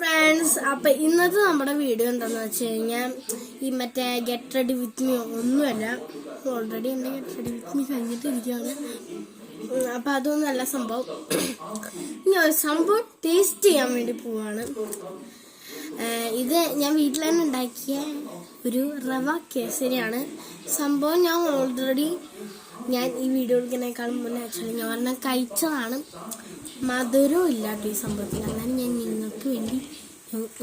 Friends അപ്പൊ ഇന്നത്തെ നമ്മുടെ വീഡിയോ എന്താന്ന് വെച്ച് കഴിഞ്ഞാൽ ഈ മറ്റേ ഗെറ്റ് റെഡി വിത്ത് മീ ഒന്നുമല്ല. ഓൾറെഡി എന്റെ ഗെറ്റ് റെഡി വിത്ത് മീ കഴിഞ്ഞിട്ടിരിക്കുകയാണ്. അപ്പൊ അതൊന്നും അതൊന്നുമല്ല സംഭവം. ഇനി ഒരു സംഭവം ടേസ്റ്റ് ചെയ്യാൻ വേണ്ടി പോവാണ്. ഇത് ഞാൻ വീട്ടിൽ തന്നെ ഉണ്ടാക്കിയ ഒരു റവ കേസരിയാണ്. സംഭവം ഞാൻ ഓൾറെഡി ഞാൻ ഈ വീഡിയോ എടുക്കുന്നതിനേക്കാളും മുന്നേ ആക്ച്വലി ഞാൻ പറഞ്ഞാൽ കഴിച്ചതാണ്. മധുരവും ഇല്ല കേട്ടോ ഈ സംഭവത്തിൽ. അങ്ങനെ ഞാൻ നിങ്ങൾക്ക് വേണ്ടി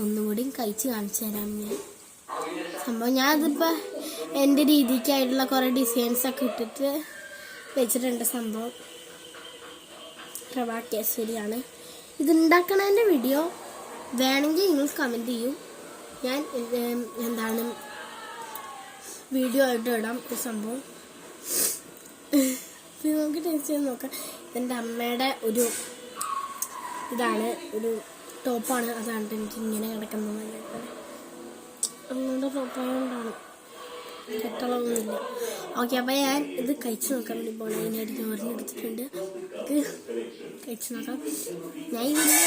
ഒന്നുകൂടി കഴിച്ച് കാണിച്ചു തരാം ഞാൻ. സംഭവം ഞാനതിപ്പോൾ എന്റെ രീതിക്കായിട്ടുള്ള കുറേ ഡിസൈൻസ് ഒക്കെ ഇട്ടിട്ട് വെച്ചിട്ടുണ്ട് സംഭവം. റവ കേസരിയാണ്. ഇത് ഉണ്ടാക്കണതിന്റെ വീഡിയോ വേണമെങ്കിൽ നിങ്ങൾ കമന്റ് ചെയ്യും. ഞാൻ എന്താണ് വീഡിയോ ആയിട്ട് ഇടാം ഈ സംഭവം. നമുക്ക് ടേസ്റ്റ് ചെയ്ത് നോക്കാം. എന്റെ അമ്മയുടെ ഒരു ഇതാണ് ഒരു ടോപ്പാണ് അതാണ് എനിക്ക് ഇങ്ങനെ കിടക്കുന്നത്. ടോപ്പായതുകൊണ്ടാണ് കെട്ടളമൊന്നുമില്ല ഓക്കെ അപ്പോൾ ഞാൻ ഇത് കഴിച്ചു നോക്കാൻ വേണ്ടി പോകണം അതിനായിട്ട് ചോറിനെടുത്തിട്ടുണ്ട് ഇത് കഴിച്ചു നോക്കാം ഞാൻ ഇതിന്റെ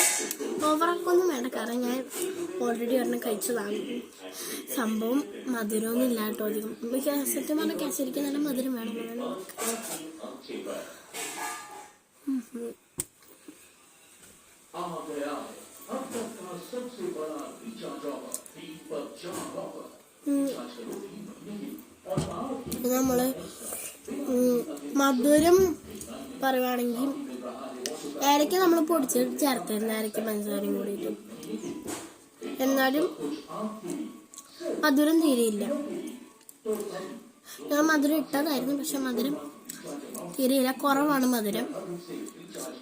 ഓവറൊക്കൊന്നും വേണ്ട കാരണം ഞാൻ ഓൾറെഡി ഒരെണ്ണം കഴിച്ചതാണ് സംഭവം മധുരമൊന്നും ഇല്ല കേട്ടോ അധികം സത്യം പറഞ്ഞാൽ ശരിക്കും നല്ല മധുരം വേണം അങ്ങനെ ഉം ഉം. ഉം. ഇത് നമ്മൾ ഉം, മധുരം പറയുവാണെങ്കിൽ ഏലക്ക നമ്മൾ പൊടിച്ചിട്ട് ചേർത്തിരുന്ന ഏലക്ക പഞ്ചസാരയും കൂടിയിട്ട്. എന്നാലും മധുരം തീരെയില്ല. ഞാൻ മധുരം ഇട്ടതായിരുന്നു പക്ഷെ മധുരം തീരെയില്ല. കുറവാണ് മധുരം.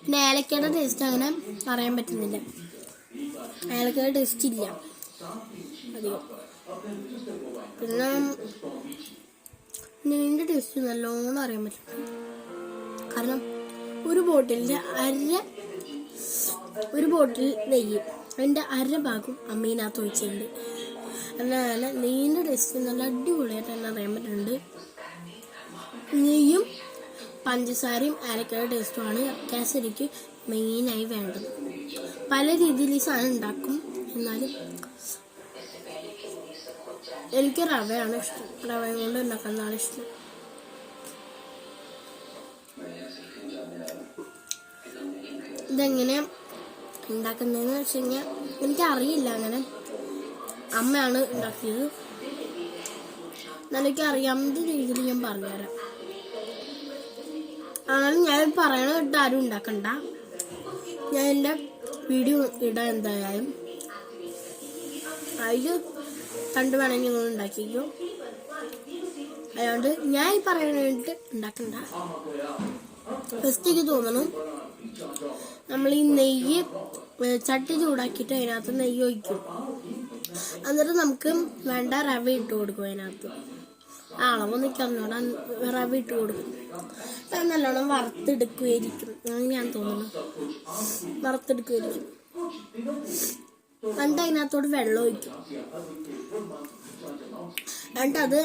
പിന്നെ ഏലക്കയുടെ ടേസ്റ്റ് അങ്ങനെ പറയാൻ പറ്റുന്നില്ല. ഏലക്കയുടെ ടേസ്റ്റ് ഇല്ല അധികം. പിന്നെ നീണ്ട ടേസ്റ്റ് നല്ലോണം അറിയാൻ പറ്റും. കാരണം ഒരു ബോട്ടിലിന്റെ അര ഒരു ബോട്ടിൽ നെയ്യ് അതിന്റെ അര ഭാഗം അമ്മീനകത്ത് ഒഴിച്ചിട്ടുണ്ട്. എന്നാൽ നെയ്യിന്റെ ടേസ്റ്റ് നല്ല അടിപൊളിയായിട്ട് തന്നെ അറിയാൻ പറ്റുന്നുണ്ട്. നെയ്യും പഞ്ചസാരയും ഏലക്കയുടെ ടേസ്റ്റുമാണ് കേസരിക്ക് മെയിനായി വേണ്ടത്. പല രീതിയിൽ ഈ സാധനം ഉണ്ടാക്കും. എന്നാലും എനിക്ക് റവയാണ് ഇഷ്ടം. റവ കൊണ്ട് ഉണ്ടാക്കുന്നതാണ് ഇഷ്ടം. ഇതെങ്ങനെ ഉണ്ടാക്കുന്നതെന്ന് വെച്ച് കഴിഞ്ഞാൽ എനിക്കറിയില്ല അങ്ങനെ. അമ്മയാണ് ഉണ്ടാക്കിയത്. എന്നാലും എനിക്ക് അറിയാവുന്ന രീതിയിൽ ഞാൻ പറഞ്ഞുതരാം. എന്നാലും ഞാൻ പറയണ കേട്ട് ആരും ഉണ്ടാക്കണ്ട. ഞാൻ എന്റെ വീഡിയോ ഇടാം എന്തായാലും. അതിൽ കണ്ടു വേണമെങ്കിൽ നിങ്ങൾ ഉണ്ടാക്കിക്കോ. അതുകൊണ്ട് ഞാൻ ഈ പറയാൻ വേണ്ടിയിട്ട് ഉണ്ടാക്കണ്ട. ഫസ്റ്റ് എനിക്ക് തോന്നണം നമ്മൾ ഈ നെയ്യ് ചട്ടി ചൂടാക്കിയിട്ട് അതിനകത്ത് നെയ്യ് ഒഴിക്കും. എന്നിട്ട് നമുക്ക് വേണ്ട റവ ഇട്ട് കൊടുക്കും അതിനകത്ത്. അളവ് നിൽക്കുന്നോടാ റവ ഇട്ട് കൊടുക്കും. നല്ലോണം വറുത്തെടുക്കുമായിരിക്കും ഞാൻ തോന്നുന്നു വറുത്തെടുക്കുമായിരിക്കും എന്നിട്ട് അതിനകത്തോട് വെള്ളം ഒഴിക്കും. എന്നിട്ട് അത്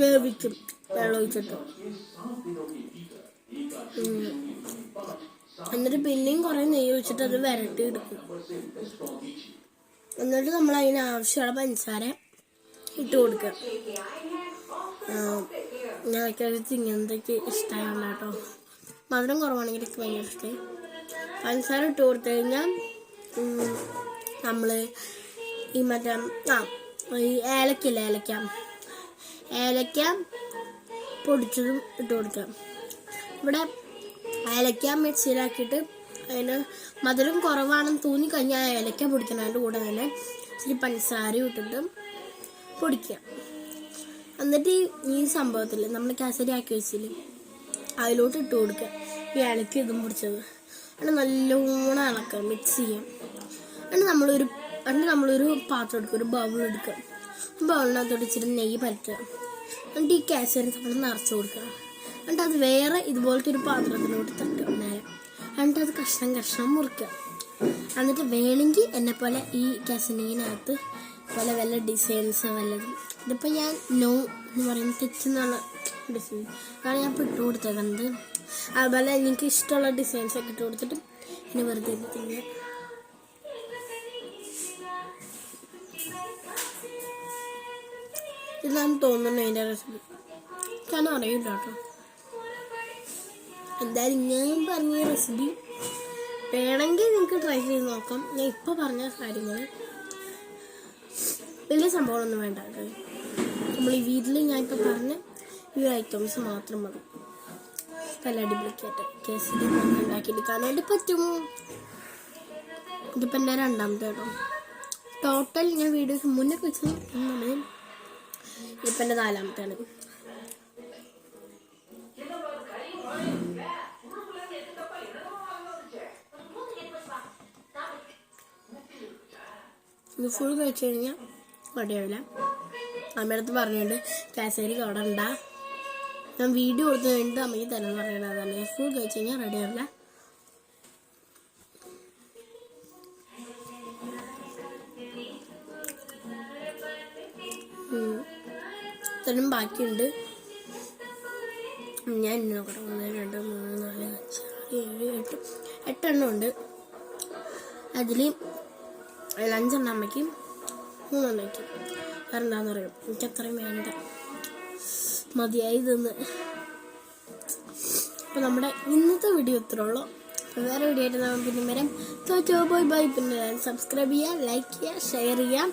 വേവിക്കും. വെള്ളം ഒഴിച്ചിട്ട്. എന്നിട്ട് പിന്നെയും കുറെ നെയ്യ് ഒഴിച്ചിട്ട് അത് വരട്ടി എടുക്കും. എന്നിട്ട് നമ്മൾ അതിന് ആവശ്യമുള്ള പഞ്ചസാര ഇട്ട് കൊടുക്കുക. ഞാനൊക്കെ തിങ്ങനത്തേക്ക് ഇഷ്ടമാണ് കേട്ടോ. മധുരം കുറവാണെങ്കിൽ എനിക്ക് ഭയങ്കര ഇഷ്ടമായി പഞ്ചസാര ഇട്ട് കൊടുത്തു കഴിഞ്ഞാൽ നമ്മൾ ഈ മറ്റേ ആ ഈ ഏലക്കില്ല ഏലക്ക. ഏലക്ക പൊടിച്ചതും ഇട്ട് കൊടുക്കാം. ഇവിടെ ഏലക്ക മിക്സിയിലാക്കിയിട്ട് അതിന് മധുരം കുറവാണെന്ന് തോന്നി കഴിഞ്ഞാൽ ഏലക്ക പൊടിക്കുന്നതിന്റെ കൂടെ തന്നെ ഇച്ചിരി പഞ്ചസാരയും ഇട്ടിട്ട് പൊടിക്കുക എന്നിട്ട് ഈ സംഭവത്തിൽ നമ്മൾ കാസരി ആക്കി വെച്ചില്ലേ അതിലോട്ട് ഇട്ട് കൊടുക്കുക ഈ ഏലക്ക ഇതും പൊടിച്ചത്. എന്നിട്ട് നല്ലോണം ഇളക്കുക മിക്സ് ചെയ്യാം. എന്നിട്ട് നമ്മളൊരു എന്നിട്ട് നമ്മളൊരു പാത്രം എടുക്കുക ഒരു ബൗൾ എടുക്കുക ബൗളിനകത്തോട്ട് ഇച്ചിരി നെയ്യ് പരത്തുക. എന്നിട്ട് ഈ കാശ്മീരി നമ്മൾ നിറച്ച് കൊടുക്കുക എന്നിട്ട് അത് വേറെ ഇതുപോലത്തെ ഒരു പാത്രത്തിലോട്ട് തട്ടുക നേരെ. എന്നിട്ട് അത് കഷ്ണം കഷ്ണം മുറിക്കുക. എന്നിട്ട് വേണമെങ്കിൽ പോലെ ഈ കേസനീനകത്ത് പല പല ഡിസൈൻസ് വല്ലതും. ഇതിപ്പോൾ ഞാൻ നോ എന്ന് പറയുന്ന തെറ്റെന്നുള്ള ഡിസൈൻ അതാണ് ഞാൻ ഇപ്പോൾ ഇട്ട് കൊടുത്തേക്കുന്നത് അതുപോലെ എനിക്ക് ഇഷ്ടമുള്ള ഡിസൈൻസ് ഒക്കെ ഇട്ട് കൊടുത്തിട്ട് ഇനി വെറുതെ ഇരുത്തില്ല ഇതാണ് തോന്നുന്നു അതിന്റെ റെസിപ്പി കാരണം അറിയില്ല കേട്ടോ. എന്തായാലും ഞാൻ പറഞ്ഞ റെസിപ്പി വേണമെങ്കിൽ നിങ്ങൾക്ക് ട്രൈ ചെയ്ത് നോക്കാം. ഞാൻ ഇപ്പോൾ പറഞ്ഞ കാര്യങ്ങൾ വലിയ സംഭവമൊന്നും വേണ്ട നമ്മൾ ഈ വീട്ടിൽ ഞാൻ ഇപ്പോൾ പറഞ്ഞ ഈ ഐറ്റംസ് മാത്രം മതി. നല്ല അടിപൊളിക്കായിട്ട് കേസിൽ ഉണ്ടാക്കിയെടുക്കാൻ വേണ്ടി പറ്റും? ഇതിപ്പോൾ എന്റെ രണ്ടാമത്തെ കേട്ടോ. ടോട്ടൽ ഞാൻ വീഡിയോസ് മുന്നേ വെച്ച് നമ്മൾ ഇപ്പം എന്റെ നാലാമത്തെയാണ് ഇത് ഫുൾ കഴിച്ചു കഴിഞ്ഞാൽ കുടയാവില്ല അമ്മയടുത്ത് പറഞ്ഞുകൊണ്ട് കാസേരി തൊടണ്ട ഞാൻ വീഡിയോ കൊടുത്തു കഴിഞ്ഞിട്ട് അമ്മയ്ക്ക് തരാൻ പറയണതല്ലേ ഫുൾ കഴിച്ചു കഴിഞ്ഞാൽ റെഡിയാവില്ല. ഇത്രയും ബാക്കിയുണ്ട്. ഞാൻ നോക്കട്ടെ. ഒന്ന് രണ്ട് മൂന്ന് നാല് അഞ്ച് ആറ് ഏഴ് എട്ട് എട്ടെണ്ണം ഉണ്ട്. അതിൽ അഞ്ചെണ്ണം അമ്മയ്ക്ക് മൂന്നെണ്ണം വയ്ക്കും വേറെ എന്താണെന്ന് അറിയാം? എനിക്ക് അത്രയും വേണ്ട. മതിയായി തിന്ന് അപ്പം നമ്മുടെ ഇന്നത്തെ വീഡിയോ ഇത്രേ ഉള്ളൂ. വേറെ വീഡിയോ ആയിട്ട് നമ്മൾ പിന്നെ വരാം. ചോ ബോയ് ബൈ പിന്നെ സബ്സ്ക്രൈബ് ചെയ്യുക ലൈക്ക് ചെയ്യുക ഷെയർ ചെയ്യാം.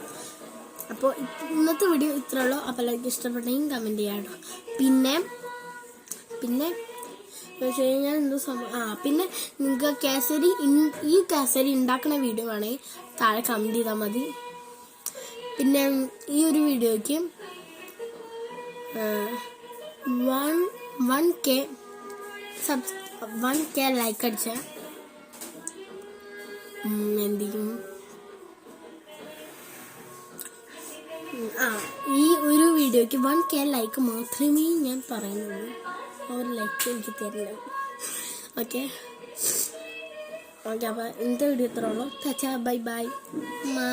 അപ്പോൾ ഇന്നത്തെ വീഡിയോ ഇത്രേ ഉള്ളൂ. അപ്പോൾ ലൈക്ക് ഇഷ്ടപ്പെട്ടെങ്കിൽ കമന്റ് ചെയ്യാം പിന്നെ പിന്നെ ഞാൻ എന്തോ സംഭവം ആ പിന്നെ നിങ്ങൾക്ക് കാസരി ഈ കാസരി ഉണ്ടാക്കുന്ന വീഡിയോ ആണെങ്കിൽ താഴെ കമന്റ് ചെയ്താൽ മതി. പിന്നെ ഈ ഒരു വീഡിയോയ്ക്ക് one one K sub one K like അടിച്ച. എന്തെങ്കിലും ഈ ഒരു വീഡിയോയ്ക്ക് വൺ കെ ലൈക്ക് മാത്രമേ ഞാൻ പറയുന്നുള്ളൂ. ആ ഒരു ലൈക്ക് എനിക്ക് തരില്ല. ഓക്കെ ഓക്കെ അപ്പോൾ ഇന്നത്തെ വീഡിയോ എത്രയുള്ളൂ ഉള്ളൂ. ബൈ ബൈ മാ